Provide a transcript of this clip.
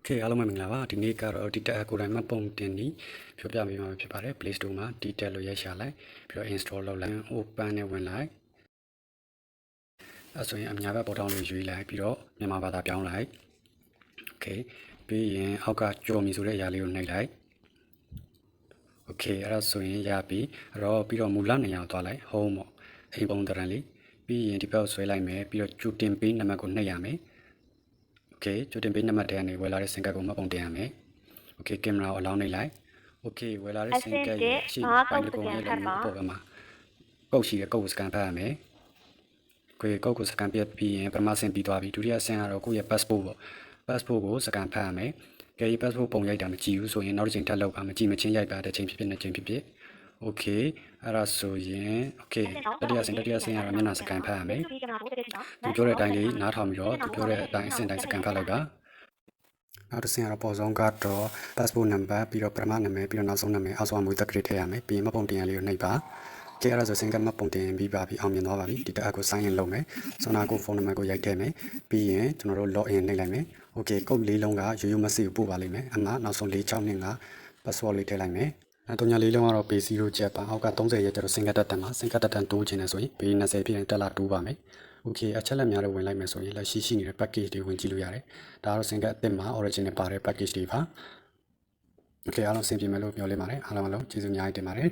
โอเคအားလုံးပဲမင်္ဂလာပါဒီနေ့ကတော့ဒီတက်အကိုယ်တိုင်မှပုံတင်ပြီးပြောပြပေးမှာဖြစ်ပါတယ် Play Store မှာဒီတက်လို့ရိုက်ရှာလိုက်ပြီးတော့ install လုပ်လိုက် open နဲ့ဝင်လိုက်အဲဆိုရင်အများဘက်ပေါ်တောင်းလေးရွေးလိုက်ပြီးတော့မြန်မာဘာသာပြောင်းလိုက်โอเคပြီးရင်အောက်ကကြော်မီဆိုတဲ့အရာလေးကိုနှိပ်လိုက်โอเคအဲ့ဒါဆိုရင်ရပြီအဲ့တော့ပြီးတော့မူလနေရာကိုသွားလိုက် home ပေါ့အိမ်ပုံတရံလေးပြီးရင်ဒီဘက်ကိုဆွဲလိုက်မယ်ပြီးတော့ကြိုတင်ပေးနံပါတ်ကိုနှိပ်ရမယ် Okay ကြိုတင်ပေးနံပါတ်ထဲကနေဝယ်လာတဲ့စင်ကတ်ကိုမှတ်ပုံတင်ရမယ်။ Okay ကင်မရာကိုအလောင်းနေလိုက်။ Okay ဝယ်လာတဲ့စင်ကတ်ရဲ့ရှိပိုင်းတစ်ခုရဲ့လုံမျိုးပေါ်မှာကုတ်ရှိတဲ့ကုတ်ကိုစကန်ဖတ်ရမယ်။ကိုယ်ကုတ်ကိုစကန်ပြပြီးရင်ပထမဆင့်ပြီးသွားပြီ။ဒုတိယဆင့်ကတော့ကိုယ့်ရဲ့ passport ပေါ့။ passport ကိုစကန်ဖတ်ရမယ်။ကဲ passport ပုံရိုက်တာမကြည့်ဘူးဆိုရင်နောက်တစ်ချိန်ထပ်လောက်ပါမကြည့်မချင်းရိုက်ပါတဲ့ချိန်ဖြစ်ဖြစ်နှစ်ချိန်ဖြစ်ဖြစ် โอเคအဲ့ဒါဆိုရင်โอเคတတိယဆင်တတိယဆင်ကတော့မျက်နှာစကန်ဖတ်ရမယ် ဒီကမှာဘိုးတဲ့နော် သူပြောတဲ့အတိုင်းလေးနားထောင်ပြီးတော့သူပြောတဲ့အတိုင်းအဆင့်တိုင်းစကန်ဖတ်လိုက်တာနောက်တစ်ဆင့်ကတော့ပေါ်ဆုံးကတော့ passport number ပြီးတော့ပထမနာမည်ပြီးတော့နောက်ဆုံးနာမည်အောက်ဆုံးအမွေသက်ကလေးထည့်ရမယ်ပြီးရင်မပုံတင်ရလေးကိုနှိပ်ပါကဲအဲ့ဒါဆိုစင်ကမပုံတင်ပြီးပါပြီအောင်မြင်သွားပါပြီဒီတက်အပ်ကို sign in လုပ်မယ်ဆွမ်းနာကိုဖုန်းနံပါတ်ကိုရိုက်ထည့်မယ်ပြီးရင်ကျွန်တော်တို့ log in နှိပ်လိုက်မယ် okay ကုတ်လေးလုံးကရိုးရိုးမစစ်ကိုပို့ပါလိမ့်မယ်အမှနောက်ဆုံး4625 password လေးထည့်လိုက်မယ်အဲ တုံညာလေးလုံးကတော့ base 0ချက်ပါအောက်က30ရက်ကျတော့စင်ကတ်တက်တန်ပါစင်ကတ်တက်တန်တိုးချင်တယ်ဆိုရင် base 20ပြည့်ရင်တက်လာတိုးပါမယ် okay အချက်လက်များတော့ဝင်လိုက်မယ်ဆိုရင်လက်ရှိရှိနေတဲ့ package တွေဝင်ကြည့်လို့ရတယ်ဒါကတော့စင်ကတ်အစ်စ်မှာ original ပါတဲ့ package တွေပါ okay အားလုံးအဆင်ပြေမယ်လို့ပြောလိုက်ပါတယ်အားလုံးအားလုံးကျေးဇူးအများကြီးတင်ပါတယ်